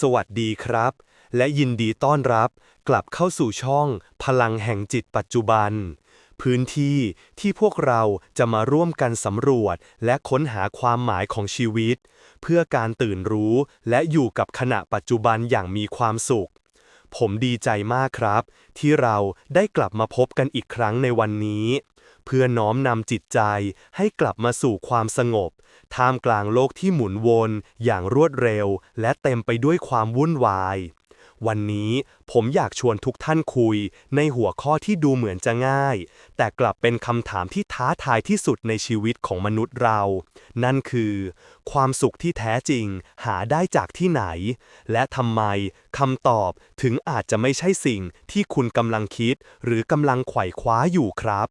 สวัสดีครับ และยินดีต้อนรับกลับเข้าสู่ช่อง พลังแห่งจิตปัจจุบัน พื้นที่ที่พวกเราจะมาร่วมกันสำรวจและค้นหาความหมายของชีวิต เพื่อการตื่นรู้และอยู่กับขณะปัจจุบันอย่างมีความสุข ผมดีใจมากครับ ที่เราได้กลับมาพบกันอีกครั้งในวันนี้ เพื่อน้อมนำจิตใจให้กลับมาสู่ความสงบ ท่ามกลางโลกที่หมุนวนอย่างรวดเร็ว และเต็มไปด้วยความวุ่นวาย วันนี้ผมอยากชวนทุกท่านคุย ในหัวข้อที่ดูเหมือนจะง่าย แต่กลับเป็นคำถามที่ท้าทายที่สุดในชีวิตของมนุษย์เรา นั่นคือ ความสุขที่แท้จริงหาได้จากที่ไหน และทำไมคำตอบถึงอาจจะไม่ใช่สิ่งที่คุณกำลังคิด หรือกำลังไขว่คว้าอยู่ครับ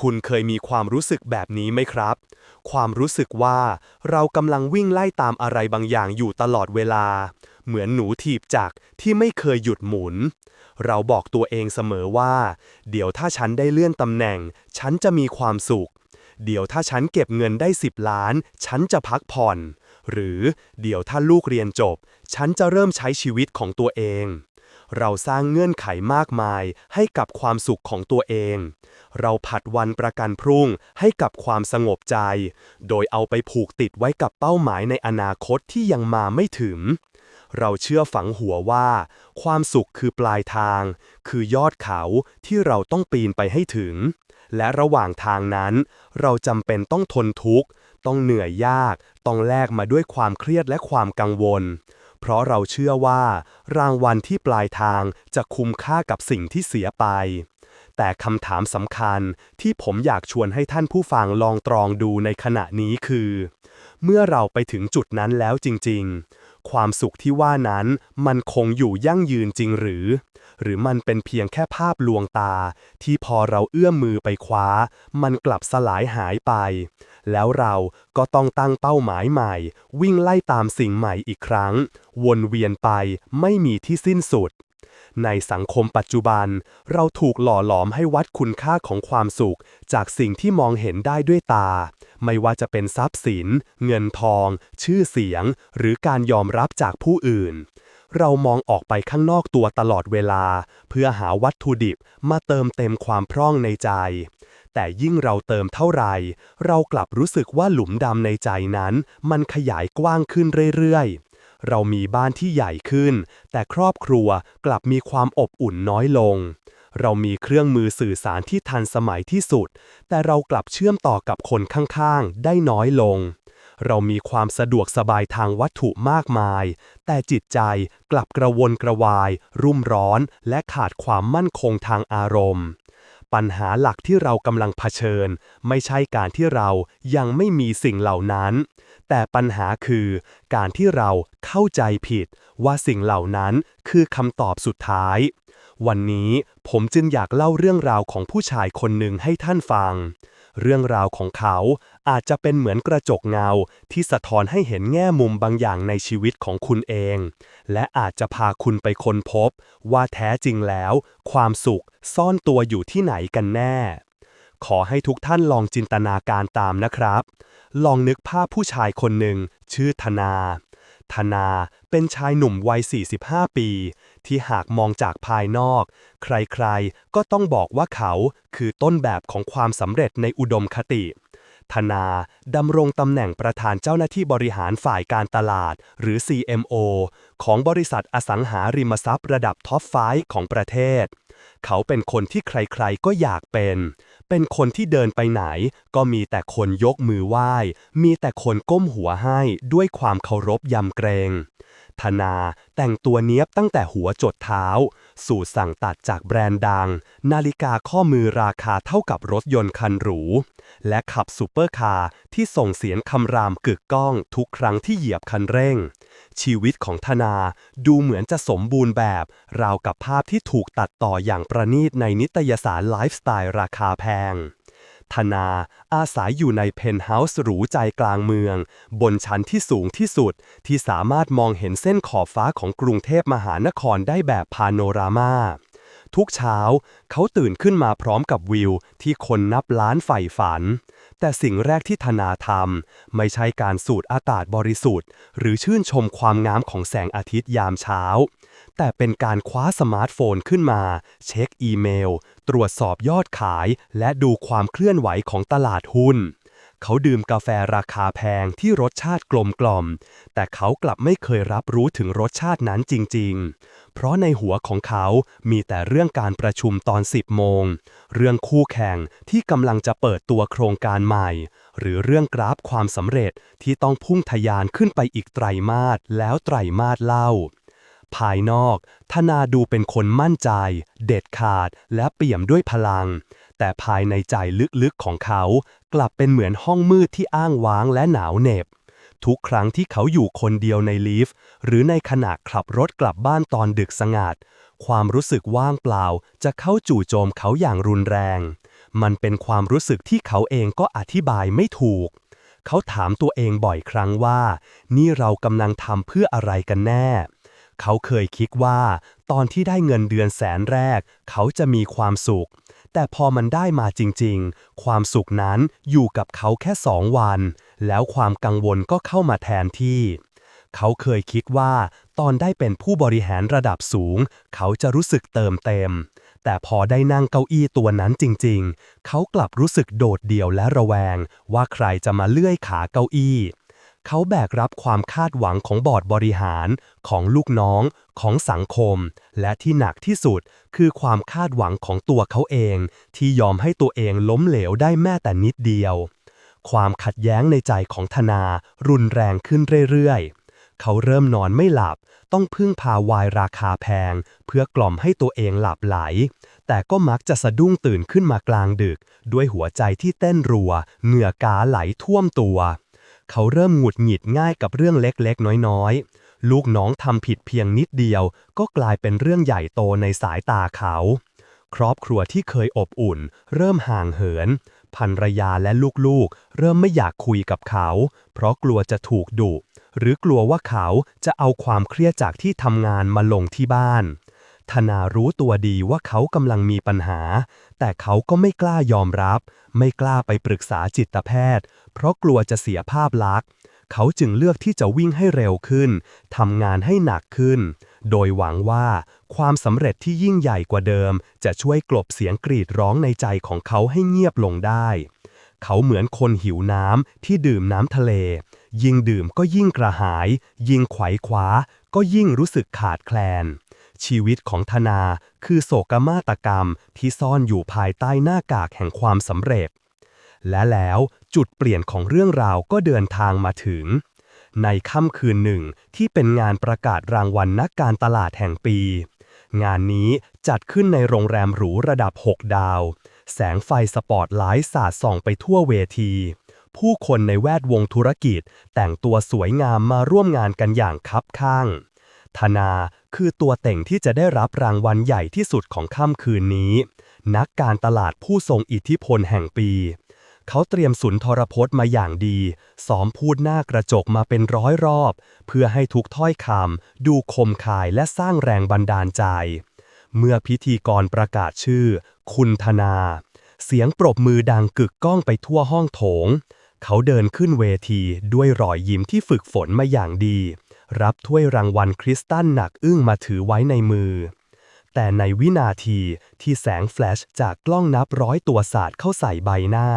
คุณเคยมีความรู้สึกแบบนี้ไหมครับ ความรู้สึกว่าเรากำลังวิ่งไล่ตามอะไรบางอย่างอยู่ตลอดเวลา เหมือนหนูถีบจักรที่ไม่เคยหยุดหมุน เราบอกตัวเองเสมอว่า เดี๋ยวถ้าฉันได้เลื่อนตำแหน่ง ฉันจะมีความสุข เดี๋ยวถ้าฉันเก็บเงินได้ 10 ล้าน ฉันจะพักผ่อน หรือเดี๋ยวถ้าลูกเรียนจบ ฉันจะเริ่มใช้ชีวิตของตัวเอง เราสร้างเงื่อนไขมากมายให้กับความสุขของตัวเอง เราผัดวันประกันพรุ่งให้กับความสงบใจ โดยเอาไปผูกติดไว้กับเป้าหมายในอนาคตที่ยังมาไม่ถึง เราเชื่อฝังหัวว่า ความสุขคือปลายทาง คือยอดเขาที่เราต้องปีนไปให้ถึง และระหว่างทางนั้น เราจำเป็นต้องทนทุกข์ ต้องเหนื่อยยาก ต้องแลกมาด้วยความเครียดและความกังวล เพราะเราเชื่อว่า รางวัลที่ปลายทางจะคุ้มค่ากับสิ่งที่เสียไป แต่คำถามสำคัญที่ผมอยากชวนให้ท่านผู้ฟังลองตรองดูในขณะนี้คือ เมื่อเราไปถึงจุดนั้นแล้วจริง ๆ ความสุขที่ว่านั้นมันคงอยู่ยั่งยืนจริงหรือ หรือมันเป็นเพียงแค่ภาพลวงตา ที่พอเราเอื้อมมือไปคว้า มันกลับสลายหายไป แล้วเราก็ต้องตั้งเป้าหมายใหม่ วิ่งไล่ตามสิ่งใหม่อีกครั้ง วนเวียนไปไม่มีที่สิ้นสุด ในสังคมปัจจุบัน เราถูกหล่อหลอมให้วัดคุณค่าของความสุข จากสิ่งที่มองเห็นได้ด้วยตา ไม่ว่าจะเป็นทรัพย์สิน เงินทอง ชื่อเสียง หรือการยอมรับจากผู้อื่น เรามองออกไปข้างนอกตัวตลอดเวลา เพื่อหาวัตถุดิบมาเติมเต็มความพร่องในใจ แต่ยิ่งเราเติมเท่าไหร่ เรากลับรู้สึกว่าหลุมดำในใจนั้น มันขยายกว้างขึ้นเรื่อยๆ เรามีบ้านที่ใหญ่ขึ้น แต่ครอบครัวกลับมีความอบอุ่นน้อยลง เรามีเครื่องมือสื่อสารที่ทันสมัยที่สุด แต่เรากลับเชื่อมต่อกับคนข้างๆ ได้น้อยลง เรามีความสะดวกสบายทางวัตถุมากมาย แต่จิตใจกลับกระวนกระวาย รุ่มร้อน และขาดความมั่นคงทางอารมณ์ปัญหาหลักที่เรากำลังเผชิญ ไม่ใช่การที่เรายังไม่มีสิ่งเหล่านั้น แต่ปัญหาคือการที่เราเข้าใจผิดว่าสิ่งเหล่านั้นคือคำตอบสุดท้าย วันนี้ผมจึงอยากเล่าเรื่องราวของผู้ชายคนหนึ่งให้ท่านฟัง เรื่องราวของเขาอาจจะเป็นเหมือนกระจกเงาที่สะท้อนให้เห็นแง่มุมบางอย่างในชีวิตของคุณเอง และอาจจะพาคุณไปค้นพบ ว่าแท้จริงแล้ว ความสุขซ่อนตัวอยู่ที่ไหนกันแน่ ขอให้ทุกท่านลองจินตนาการตามนะครับ ลองนึกภาพผู้ชายคนหนึ่ง ชื่อธนา ธนาเป็นชายหนุ่มวัย 45 ปี ที่หากมองจากภายนอก ใครๆ ก็ต้องบอกว่าเขาคือต้นแบบของความสำเร็จในอุดมคติธนาดำรงตำแหน่งประธานเจ้าหน้าที่บริหารฝ่ายการตลาด หรือ CMO ของบริษัทอสังหาริมทรัพย์ระดับท็อปไฟของประเทศ เขาเป็นคนที่ใครๆก็อยากเป็น เป็นคนที่เดินไปไหน ก็มีแต่คนยกมือไหว้ มีแต่คนก้มหัวให้ด้วยความเคารพยำเกรง ธนา แต่งตัวเนี้ยบตั้งแต่หัวจดเท้า สูตรสั่งตัดจากแบรนด์ดัง นาฬิกาข้อมือราคาเท่ากับรถยนต์คันหรู และขับซูเปอร์คาร์ที่ส่งเสียงคำรามกึกก้องทุกครั้งที่เหยียบคันเร่ง ชีวิตของธนาดูเหมือนจะสมบูรณ์แบบ ราวกับภาพที่ถูกตัดต่ออย่างประณีตในนิตยสารไลฟ์สไตล์ราคาแพง ธนา อาศัยอยู่ในเพนท์เฮาส์หรูใจกลางเมือง บนชั้นที่สูงที่สุด ที่สามารถมองเห็นเส้นขอบฟ้าของกรุงเทพมหานครได้แบบพาโนรามาทุกเช้า เขาตื่นขึ้นมาพร้อมกับวิวที่คนนับล้านใฝ่ฝัน แต่สิ่งแรกที่ธนาทำไม่ใช่การสูดอากาศบริสุทธิ์ หรือชื่นชมความงามของแสงอาทิตย์ยามเช้า แต่เป็นการคว้าสมาร์ทโฟนขึ้นมา เช็คอีเมล ตรวจสอบยอดขาย และดูความเคลื่อนไหวของตลาดหุ้น เขาดื่มกาแฟราคาแพงที่รสชาติกลมกล่อม แต่เขากลับไม่เคยรับรู้ถึงรสชาตินั้นจริง ๆ เพราะในหัวของเขามีแต่เรื่องการประชุมตอน 10 โมง เรื่องคู่แข่งที่กำลังจะเปิดตัวโครงการใหม่ หรือเรื่องกราฟความสำเร็จที่ต้องพุ่งทะยานขึ้นไปอีกไตรมาสแล้วไตรมาสเล่าภายนอก ธนาดูเป็นคนมั่นใจ เด็ดขาด และเปี่ยมด้วยพลัง แต่ภายในใจลึกๆของเขา กลับเป็นเหมือนห้องมืดที่อ้างว้างและหนาวเหน็บ ทุกครั้งที่เขาอยู่คนเดียวในลิฟต์หรือในขณะขับรถกลับบ้านตอนดึกสงัด ความรู้สึกว่างเปล่า จะเข้าจู่โจมเขาอย่างรุนแรง มันเป็นความรู้สึกที่เขาเองก็อธิบายไม่ถูก เขาถามตัวเองบ่อยครั้งว่า นี่เรากำลังทำเพื่ออะไรกันแน่เขาเคยคิดว่า ตอนที่ได้เงินเดือนแสนแรก เขาจะมีความสุข แต่พอมันได้มาจริงๆ ความสุขนั้นอยู่กับเขาแค่สองวัน แล้วความกังวลก็เข้ามาแทนที่ เขาเคยคิดว่า ตอนได้เป็นผู้บริหารระดับสูง เขาจะรู้สึกเติมเต็ม แต่พอได้นั่งเก้าอี้ตัวนั้นจริงๆ เขากลับรู้สึกโดดเดี่ยวและระแวง ว่าใครจะมาเลื่อยขาเก้าอี้ เขาแบกรับความคาดหวังของบอร์ดบริหาร ของลูกน้อง ของสังคม และที่หนักที่สุด คือความคาดหวังของตัวเขาเอง ที่ยอมให้ตัวเองล้มเหลวได้แม้แต่นิดเดียว ความขัดแย้งในใจของธนา รุนแรงขึ้นเรื่อยๆ เขาเริ่มนอนไม่หลับ ต้องพึ่งพาวายราคาแพง เพื่อกล่อมให้ตัวเองหลับไหล แต่ก็มักจะสะดุ้งตื่นขึ้นมากลางดึก ด้วยหัวใจที่เต้นรัว เหงื่อกาไหลท่วมตัว เขาเริ่มหงุดหงิดง่ายกับเรื่องเล็กๆ น้อยๆ ลูกน้องทำผิดเพียงนิดเดียว ก็กลายเป็นเรื่องใหญ่โตในสายตาเขา ครอบครัวที่เคยอบอุ่น เริ่มห่างเหินภรรยาและลูกๆ เริ่มไม่อยากคุยกับเขา เพราะกลัวจะถูกดุหรือกลัวว่าเขาจะเอาความเครียดจากที่ทำงานมาลงที่บ้าน ธนารู้ตัวดีว่าเขากำลังมีปัญหา แต่เขาก็ไม่กล้ายอมรับ ไม่กล้าไปปรึกษาจิตแพทย์ เพราะกลัวจะเสียภาพลักษณ์ เขาจึงเลือกที่จะวิ่งให้เร็วขึ้นทำงานให้หนักขึ้น โดยหวังว่าความสำเร็จที่ยิ่งใหญ่กว่าเดิม จะช่วยกลบเสียงกรีดร้องในใจของเขาให้เงียบลงได้ เขาเหมือนคนหิวน้ำที่ดื่มน้ำทะเล ยิ่งดื่มก็ยิ่งกระหาย ยิ่งไขว่คว้าก็ยิ่งรู้สึกขาดแคลน ชีวิตของธนาคือโศกมาตกรรมที่ซ่อนอยู่ภายใต้หน้ากากแห่งความสำเร็จ และแล้วจุดเปลี่ยนของเรื่องราวก็เดินทางมาถึง ในค่ำคืนหนึ่งที่เป็นงานประกาศรางวัลนักการตลาดแห่งปี งานนี้จัดขึ้นในโรงแรมหรูระดับ 6 ดาว แสงไฟสปอตไลท์สาดส่องไปทั่วเวทีผู้คนในแวดวงธุรกิจแต่งตัวสวยงามมาร่วมงานกันอย่างคับข้าง ธนา คือตัวเต่งที่จะได้รับรางวัลใหญ่ที่สุดของค่ำคืนนี้ นักการตลาดผู้ทรงอิทธิพลแห่งปี เขาเตรียมสุนทรพจน์มาอย่างดีซ้อมพูดหน้ากระจกมาเป็นร้อยรอบ เพื่อให้ทุกถ้อยคำดูคมคายและสร้างแรงบันดาลใจ เมื่อพิธีกรประกาศชื่อ คุณธนา เสียงปรบมือดังกึกก้องไปทั่วห้องโถง เขาเดินขึ้นเวทีด้วยรอยยิ้มที่ฝึกฝนมาอย่างดี รับถ้วยรางวัลคริสตัลหนักอึ้งมาถือไว้ในมือ แต่ในวินาทีที่แสงแฟลชจากกล้องนับร้อยตัวสาดเข้าใส่ใบหน้า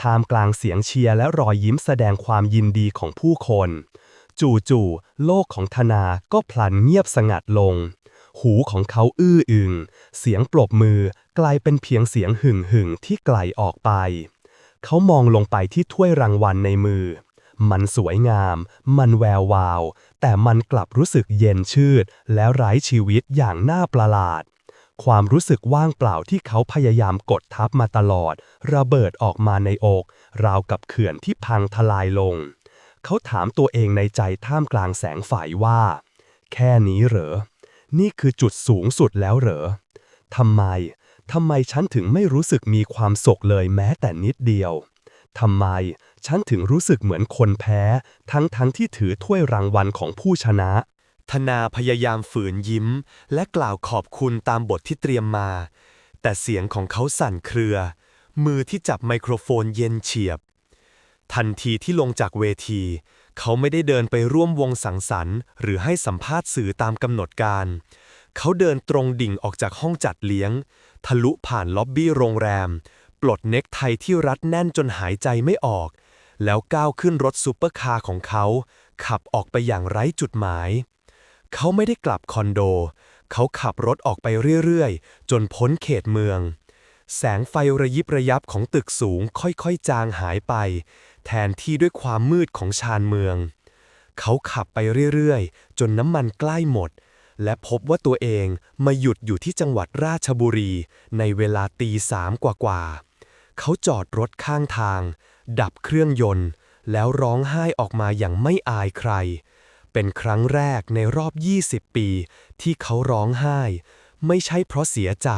ท่ามกลางเสียงเชียร์และรอยยิ้มแสดงความยินดีของผู้คน จู่ๆโลกของธนาก็พลันเงียบสงัดลง หูของเขาอื้ออึง เสียงปรบมือกลายเป็นเพียงเสียงหึ่งหึ่งๆที่ไกลออกไป เขามองลงไปที่ถ้วยรางวัลในมือ มันสวยงาม มันแวววาว แต่มันกลับรู้สึกเย็นชืด และไร้ชีวิตอย่างน่าประหลาด ความรู้สึกว่างเปล่าที่เขาพยายามกดทับมาตลอด ระเบิดออกมาในอก ราวกับเขื่อนที่พังทลายลง เขาถามตัวเองในใจท่ามกลางแสงไฟว่า แค่นี้เหรอ นี่คือจุดสูงสุดแล้วเหรอทำไมทำไมฉันถึงไม่รู้สึกมีความสุขเลยแม้แต่นิดเดียว ทำไม ฉันถึงรู้สึกเหมือนคนแพ้ ทั้งทั้งที่ถือถ้วยรางวัลของผู้ชนะ ธนาพยายามฝืนยิ้ม และกล่าวขอบคุณตามบทที่เตรียมมา แต่เสียงของเขาสั่นเครือ มือที่จับไมโครโฟนเย็นเฉียบ ทันทีที่ลงจากเวที เขาไม่ได้เดินไปร่วมวงสังสรรค์ หรือให้สัมภาษณ์สื่อตามกำหนดการ เขาเดินตรงดิ่งออกจากห้องจัดเลี้ยง ทะลุผ่านล็อบบี้โรงแรม ปลดเน็กไทที่รัดแน่นจนหายใจไม่ออก แล้วก้าวขึ้นรถซูเปอร์คาร์ของเขา ขับออกไปอย่างไร้จุดหมาย เขาไม่ได้กลับคอนโด เขาขับรถออกไปเรื่อยๆ จนพ้นเขตเมือง แสงไฟระยิบระยับของตึกสูงค่อยๆ จางหายไป แทนที่ด้วยความมืดของชานเมือง เขาขับไปเรื่อยๆ จนน้ำมันใกล้หมดและพบว่าตัวเองมาหยุดอยู่ที่จังหวัดราชบุรีในเวลาตีสามกว่าๆ เขาจอดรถข้างทาง ดับเครื่องยนต์ แล้วร้องไห้ออกมาอย่างไม่อายใคร เป็นครั้งแรกในรอบ 20 ปี ที่เขาร้องไห้ ไม่ใช่เพราะเสียใจ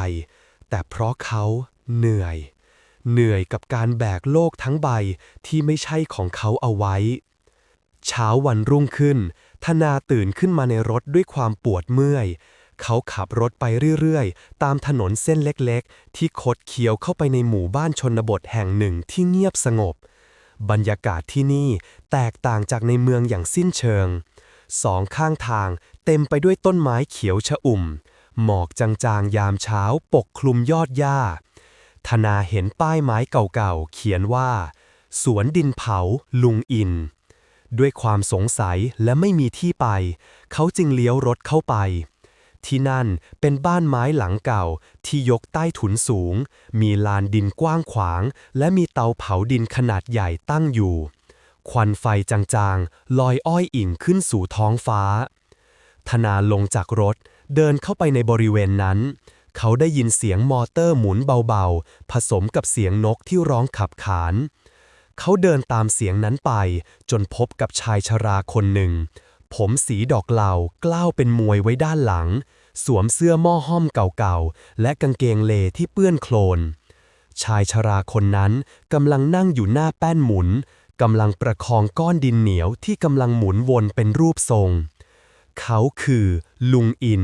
แต่เพราะเขาเหนื่อย เหนื่อยกับการแบกโลกทั้งใบที่ไม่ใช่ของเขาเอาไว้ เช้าวันรุ่งขึ้น ธนาตื่นขึ้นมาในรถด้วยความปวดเมื่อย เขาขับรถไปเรื่อยๆ ตามถนนเส้นเล็กๆ ที่คดเคี้ยวเข้าไปในหมู่บ้านชนบทแห่งหนึ่งที่เงียบสงบ บรรยากาศที่นี่แตกต่างจากในเมืองอย่างสิ้นเชิง สองข้างทางเต็มไปด้วยต้นไม้เขียวชอุ่ม หมอกจางๆ ยามเช้าปกคลุมยอดหญ้า ธนาเห็นป้ายไม้เก่าๆ เขียนว่า สวนดินเผาลุงอินด้วยความสงสัยและไม่มีที่ไป เขาจึงเลี้ยวรถเข้าไป ที่นั่นเป็นบ้านไม้หลังเก่าที่ยกใต้ถุนสูง มีลานดินกว้างขวาง และมีเตาเผาดินขนาดใหญ่ตั้งอยู่ ควันไฟจางๆ ลอยอ้อยอิ่งขึ้นสู่ท้องฟ้า ธนาลงจากรถเดินเข้าไปในบริเวณนั้น เขาได้ยินเสียงมอเตอร์หมุนเบาๆ ผสมกับเสียงนกที่ร้องขับขาน เขาเดินตามเสียงนั้นไปจนพบกับชายชราคนหนึ่ง ผมสีดอกเหล่ากล้าวเป็นมวยไว้ด้านหลัง สวมเสื้อหม้อห้อมเก่าๆ และกางเกงเลที่เปื้อนโคลน ชายชราคนนั้นกำลังนั่งอยู่หน้าแป้นหมุนกำลังประคองก้อนดินเหนียวที่กำลังหมุนวนเป็นรูปทรง เขาคือ ลุงอิน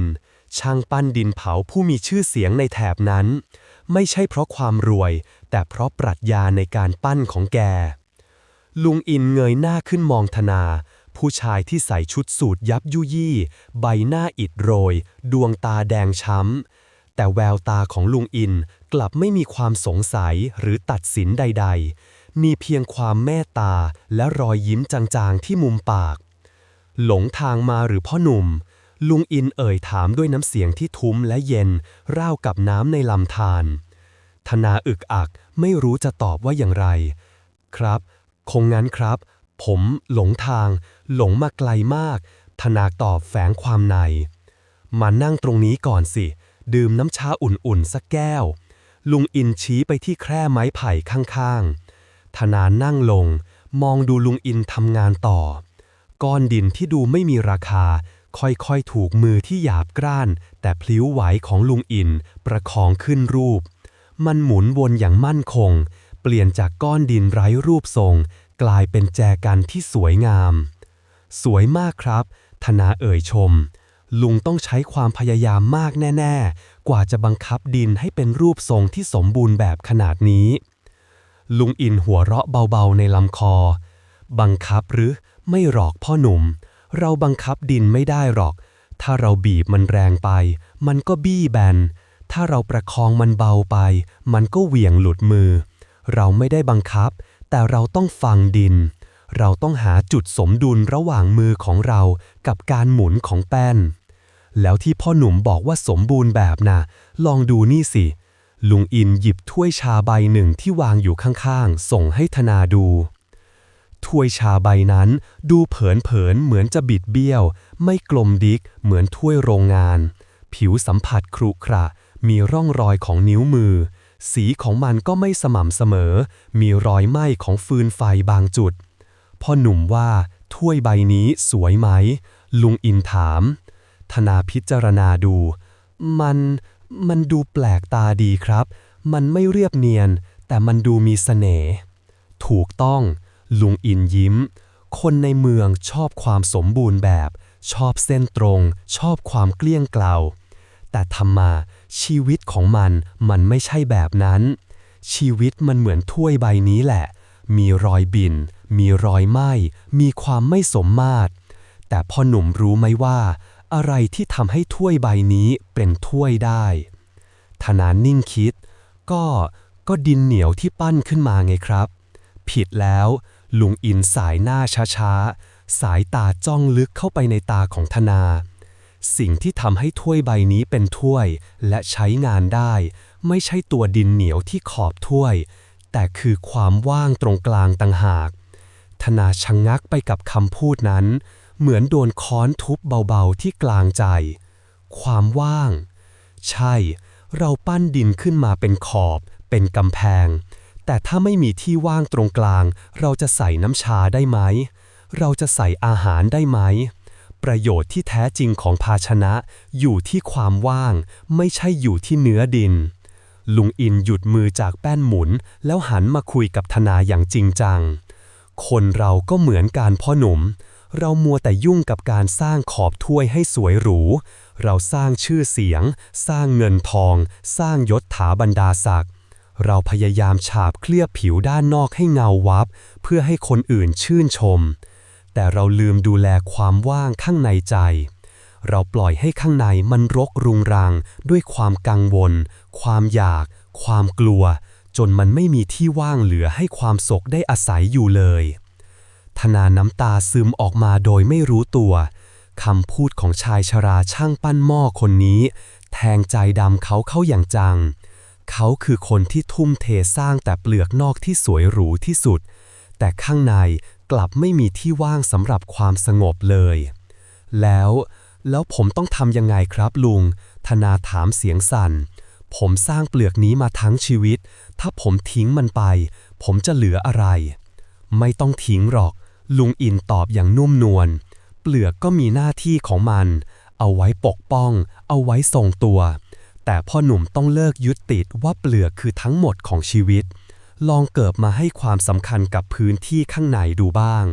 ช่างปั้นดินเผาผู้มีชื่อเสียงในแถบนั้น ไม่ใช่เพราะความรวย แต่เพราะปรัชญาในการปั้นของแก ลุงอินเงยหน้าขึ้นมองธนา ผู้ชายที่ใส่ชุดสูทยับยุยี่ ใบหน้าอิดโรย ดวงตาแดงช้ำ แต่แววตาของลุงอินกลับไม่มีความสงสัยหรือตัดสินใด ๆ มีเพียงความเมตตาและรอยยิ้มจางๆที่มุมปาก หลงทางมาหรือพ่อหนุ่ม ลุงอินเอ่ยถามด้วยน้ำเสียงที่ทุ้มและเย็นราวกับน้ำในลำธารธนาอึกอักไม่รู้จะตอบว่าอย่างไร ครับ คงงั้นครับ ผมหลงทาง หลงมาไกลมาก ธนาตอบแฝงความใน มานั่งตรงนี้ก่อนสิ ดื่มน้ำชาอุ่นๆสักแก้ว ลุงอินชี้ไปที่แคร่ไม้ไผ่ข้างๆ ธนานั่งลง มองดูลุงอินทำงานต่อ ก้อนดินที่ดูไม่มีราคา ค่อยๆ ถูกมือที่หยาบกร้าน แต่พลิ้วไหวของลุงอินประคองขึ้นรูป มันหมุนวนอย่างมั่นคง เปลี่ยนจากก้อนดินไร้รูปทรงกลายเป็นแจกันที่สวยงาม สวยมากครับ ธนาเอ่ยชม ลุงต้องใช้ความพยายามมากแน่ ๆ กว่าจะบังคับดินให้เป็นรูปทรงที่สมบูรณ์แบบขนาดนี้ ลุงอินหัวเราะเบาๆในลำคอ บังคับหรือไม่หรอกพ่อหนุ่ม เราบังคับดินไม่ได้หรอก ถ้าเราบีบมันแรงไป มันก็บี้แบน ถ้าเราประคองมันเบาไป มันก็เหวี่ยงหลุดมือ เราไม่ได้บังคับ แต่เราต้องฟังดิน เราต้องหาจุดสมดุลระหว่างมือของเรากับการหมุนของแป้น แล้วที่พ่อหนุ่มบอกว่าสมบูรณ์แบบน่ะ ลองดูนี่สิ ลุงอินหยิบถ้วยชาใบหนึ่งที่วางอยู่ข้างๆ ส่งให้ธนาดู ถ้วยชาใบนั้นดูเผินๆเหมือนจะบิดเบี้ยว ไม่กลมดิกเหมือนถ้วยโรงงาน ผิวสัมผัสครุขระ มีร่องรอยของนิ้วมือ สีของมันก็ไม่สม่ำเสมอ มีรอยไหม้ของฟืนไฟบางจุด พ่อหนุ่มว่าถ้วยใบนี้สวยไหม ลุงอินถาม ธนาพิจารณาดู มันมันดูแปลกตาดีครับ มันไม่เรียบเนียน แต่มันดูมีเสน่ห์ถูกต้อง ลุงอินยิ้ม คนในเมืองชอบความสมบูรณ์แบบ ชอบเส้นตรง ชอบความเกลี้ยงเกลาแต่ทำมาชีวิตของมันมันไม่ใช่แบบนั้น ชีวิตมันเหมือนถ้วยใบนี้แหละ มีรอยบิน มีรอยไหม้ มีความไม่สมมาตร แต่พ่อหนุ่มรู้ไหมว่า อะไรที่ทำให้ถ้วยใบนี้เป็นถ้วยได้ ธนานิ่งคิด ก็ก็ดินเหนียวที่ปั้นขึ้นมาไงครับ ผิดแล้วลุงอินสายหน้าช้าๆ สายตาจ้องลึกเข้าไปในตาของธนา สิ่งที่ทำให้ถ้วยใบนี้เป็นถ้วยและใช้งานได้ ไม่ใช่ตัวดินเหนียวที่ขอบถ้วย แต่คือความว่างตรงกลางต่างหาก ธนาชะงงักไปกับคำพูดนั้น เหมือนโดนค้อนทุบเบาๆที่กลางใจ ความว่าง ใช่ เราปั้นดินขึ้นมาเป็นขอบ เป็นกำแพง แต่ถ้าไม่มีที่ว่างตรงกลาง เราจะใส่น้ำชาได้ไหม เราจะใส่อาหารได้ไหมประโยชน์ที่แท้จริงของภาชนะอยู่ที่ความว่าง ไม่ใช่อยู่ที่เนื้อดิน ลุงอินหยุดมือจากแป้นหมุน แล้วหันมาคุยกับธนาอย่างจริงจัง คนเราก็เหมือนการพ่อหนุ่ม เรามัวแต่ยุ่งกับการสร้างขอบถ้วยให้สวยหรู เราสร้างชื่อเสียง สร้างเงินทอง สร้างยศถาบรรดาศักดิ์เราพยายามฉาบเคลือบผิวด้านนอกให้เงาวับ เพื่อให้คนอื่นชื่นชม แต่เราลืมดูแลความว่างข้างในใจ เราปล่อยให้ข้างในมันรกรุงรัง ด้วยความกังวล ความอยาก ความกลัว จนมันไม่มีที่ว่างเหลือให้ความศกได้อาศัยอยู่เลย ธนาน้ำตาซึมออกมาโดยไม่รู้ตัวคำพูดของชายชราช่างปั้นหม้อคนนี้ แทงใจดำเขาเข้าอย่างจัง เขาคือคนที่ทุ่มเทสร้างแต่เปลือกนอกที่สวยหรูที่สุด แต่ข้างในกลับไม่มีที่ว่างสำหรับความสงบเลย แล้ว แล้วผมต้องทำยังไงครับลุง ธนาถามเสียงสั่น ผมสร้างเปลือกนี้มาทั้งชีวิต ถ้าผมทิ้งมันไป ผมจะเหลืออะไร ไม่ต้องทิ้งหรอก ลุงอินตอบอย่างนุ่มนวล เปลือกก็มีหน้าที่ของมัน เอาไว้ปกป้อง เอาไว้ทรงตัว แต่พ่อหนุ่มต้องเลิกยึดติดว่าเปลือกคือทั้งหมดของชีวิต ลองเกิดมาให้ความสำคัญกับพื้นที่ข้างในดูบ้าง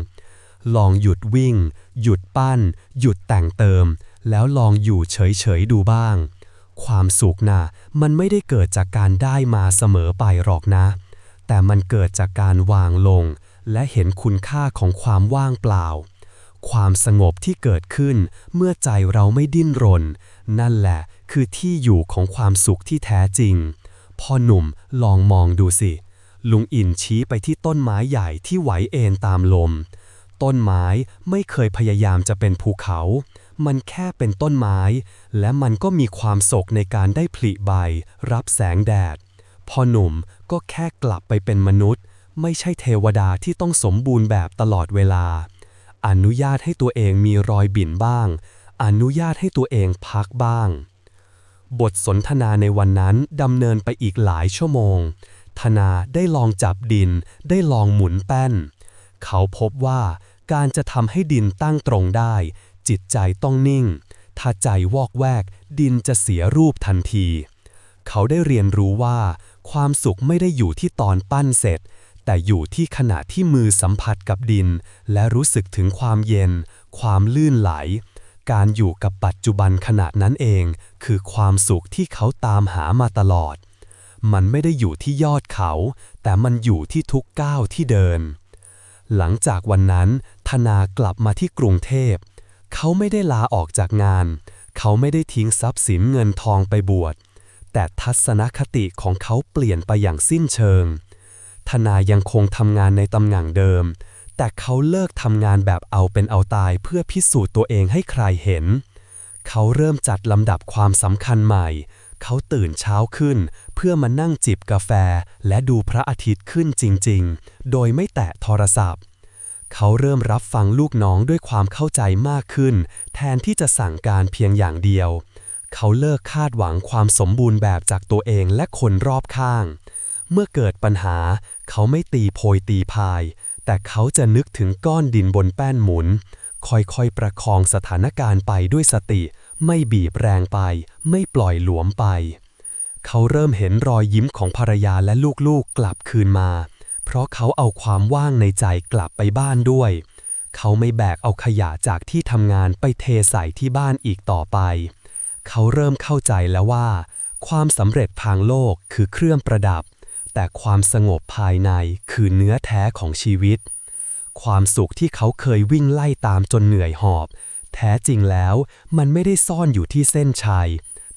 ลองหยุดวิ่ง หยุดปั้น หยุดแต่งเติม แล้วลองอยู่เฉยๆดูบ้าง ความสุขน่ะมันไม่ได้เกิดจากการได้มาเสมอไปหรอกนะ แต่มันเกิดจากการวางลง และเห็นคุณค่าของความว่างเปล่า ความสงบที่เกิดขึ้นเมื่อใจเราไม่ดิ้นรน นั่นแหละคือที่อยู่ของความสุขที่แท้จริง พ่อหนุ่มลองมองดูสิ ลุงอินชี้ไปที่ต้นไม้ใหญ่ที่ไหวเอ็นตามลม ต้นไม้ไม่เคยพยายามจะเป็นภูเขา มันแค่เป็นต้นไม้ และมันก็มีความโศกในการได้ผลิใบ รับแสงแดด พอหนุ่มก็แค่กลับไปเป็นมนุษย์ ไม่ใช่เทวดาที่ต้องสมบูรณ์แบบตลอดเวลา อนุญาตให้ตัวเองมีรอยบิ่นบ้าง อนุญาตให้ตัวเองพักบ้าง บทสนทนาในวันนั้นดำเนินไปอีกหลายชั่วโมง ธนาได้ลองจับดิน ได้ลองหมุนแป้น เขาพบว่าการจะทำให้ดินตั้งตรงได้ จิตใจต้องนิ่ง ถ้าใจวอกแวก ดินจะเสียรูปทันที เขาได้เรียนรู้ว่า ความสุขไม่ได้อยู่ที่ตอนปั้นเสร็จ แต่อยู่ที่ขณะที่มือสัมผัสกับดิน และรู้สึกถึงความเย็น ความลื่นไหล การอยู่กับปัจจุบันขณะนั้นเอง คือความสุขที่เขาตามหามาตลอด มันไม่ได้อยู่ที่ยอดเขา แต่มันอยู่ที่ทุกก้าวที่เดิน หลังจากวันนั้น ธนากลับมาที่กรุงเทพ เขาไม่ได้ลาออกจากงาน เขาไม่ได้ทิ้งทรัพย์สินเงินทองไปบวช แต่ทัศนคติของเขาเปลี่ยนไปอย่างสิ้นเชิง ธนายังคงทำงานในตำแหน่งเดิม แต่เขาเลิกทำงานแบบเอาเป็นเอาตายเพื่อพิสูจน์ตัวเองให้ใครเห็น เขาเริ่มจัดลำดับความสำคัญใหม่ เขาตื่นเช้าขึ้น เพื่อมานั่งจิบกาแฟและดูพระอาทิตย์ขึ้นจริงๆ โดยไม่แตะโทรศัพท์ เขาเริ่มรับฟังลูกน้องด้วยความเข้าใจมากขึ้น แทนที่จะสั่งการเพียงอย่างเดียว เขาเลิกคาดหวังความสมบูรณ์แบบจากตัวเองและคนรอบข้าง เมื่อเกิดปัญหา เขาไม่ตีโพยตีพาย แต่เขาจะนึกถึงก้อนดินบนแป้นหมุน ค่อยๆประคองสถานการณ์ไปด้วยสติ ไม่บีบแรงไป ไม่ปล่อยหลวมไป เขาเริ่มเห็นรอยยิ้มของภรรยาและลูกๆกลับคืนมา เพราะเขาเอาความว่างในใจกลับไปบ้านด้วย เขาไม่แบกเอาขยะจากที่ทำงานไปเทใส่ที่บ้านอีกต่อไป เขาเริ่มเข้าใจแล้วว่า ความสำเร็จทางโลกคือเครื่องประดับ แต่ความสงบภายในคือเนื้อแท้ของชีวิต ความสุขที่เขาเคยวิ่งไล่ตามจนเหนื่อยหอบ แท้จริงแล้ว มันไม่ได้ซ่อนอยู่ที่เส้นชัย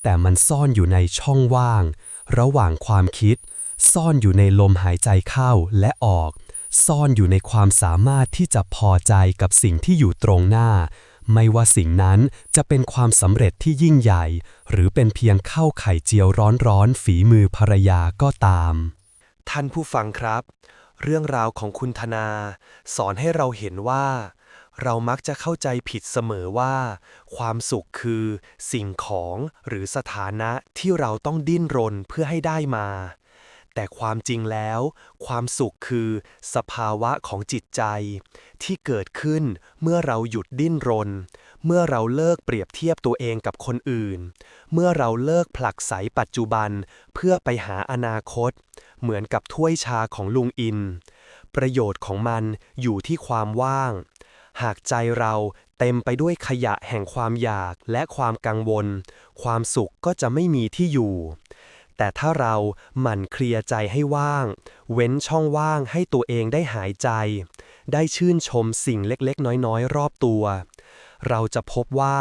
แต่มันซ่อนอยู่ในช่องว่าง ระหว่างความคิด ซ่อนอยู่ในลมหายใจเข้าและออก ซ่อนอยู่ในความสามารถที่จะพอใจกับสิ่งที่อยู่ตรงหน้า ไม่ว่าสิ่งนั้นจะเป็นความสำเร็จที่ยิ่งใหญ่ หรือเป็นเพียงข้าวไข่เจียวร้อนๆฝีมือภรรยาก็ตาม ท่านผู้ฟังครับ เรื่องราวของคุณธนา สอนให้เราเห็นว่า เรามักจะเข้าใจผิดเสมอว่า ความสุขคือ สิ่งของหรือสถานะที่เราต้องดิ้นรนเพื่อให้ได้มา แต่ความจริงแล้ว ความสุขคือ สภาวะของจิตใจ ที่เกิดขึ้นเมื่อเราหยุดดิ้นรน เมื่อเราเลิกเปรียบเทียบตัวเองกับคนอื่น เมื่อเราเลิกผลักไสปัจจุบันเพื่อไปหาอนาคต เหมือนกับถ้วยชาของลุงอินประโยชน์ของมันอยู่ที่ความว่าง หากใจเราเต็มไปด้วยขยะแห่งความอยากและความกังวล ความสุขก็จะไม่มีที่อยู่ แต่ถ้าเราหมั่นเคลียร์ใจให้ว่าง เว้นช่องว่างให้ตัวเองได้หายใจ ได้ชื่นชมสิ่งเล็กๆ น้อยๆ รอบตัว เราจะพบว่า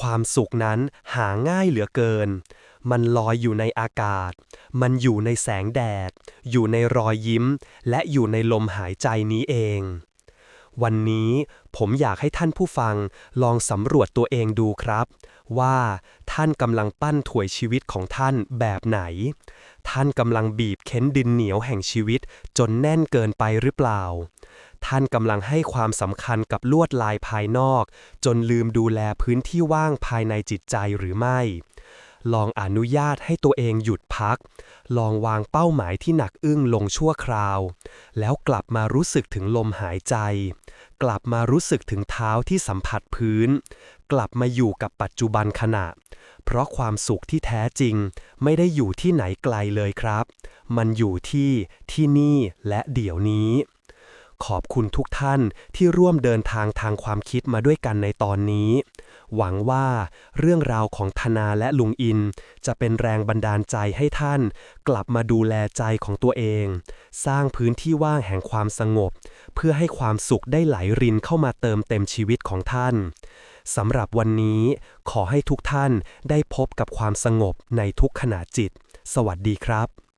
ความสุขนั้นหาง่ายเหลือเกิน มันลอยอยู่ในอากาศ มันอยู่ในแสงแดด อยู่ในรอยยิ้ม และอยู่ในลมหายใจนี้เอง วันนี้ผมอยากให้ท่านผู้ฟังลองสำรวจตัวเองดูครับ ว่าท่านกำลังปั้นถวยชีวิตของท่านแบบไหน ท่านกำลังบีบเค้นดินเหนียวแห่งชีวิตจนแน่นเกินไปหรือเปล่า ท่านกำลังให้ความสำคัญกับลวดลายภายนอก จนลืมดูแลพื้นที่ว่างภายในจิตใจหรือไม่ ลองอนุญาตให้ตัวเองหยุดพัก ลองวางเป้าหมายที่หนักอึ้งลงชั่วคราว แล้วกลับมารู้สึกถึงลมหายใจ กลับมารู้สึกถึงเท้าที่สัมผัสพื้น กลับมาอยู่กับปัจจุบันขณะ เพราะความสุขที่แท้จริง ไม่ได้อยู่ที่ไหนไกลเลยครับ มันอยู่ที่ที่นี่และเดี๋ยวนี้ขอบคุณทุกท่านที่ร่วมเดินทางทางความคิดมาด้วยกันในตอนนี้ หวังว่าเรื่องราวของธนาและลุงอิน จะเป็นแรงบันดาลใจให้ท่าน กลับมาดูแลใจของตัวเอง สร้างพื้นที่ว่างแห่งความสงบ เพื่อให้ความสุขได้ไหลรินเข้ามาเติมเต็มชีวิตของท่านสำหรับวันนี้ขอให้ทุกท่านได้พบกับความสงบในทุกขณะจิต สวัสดีครับ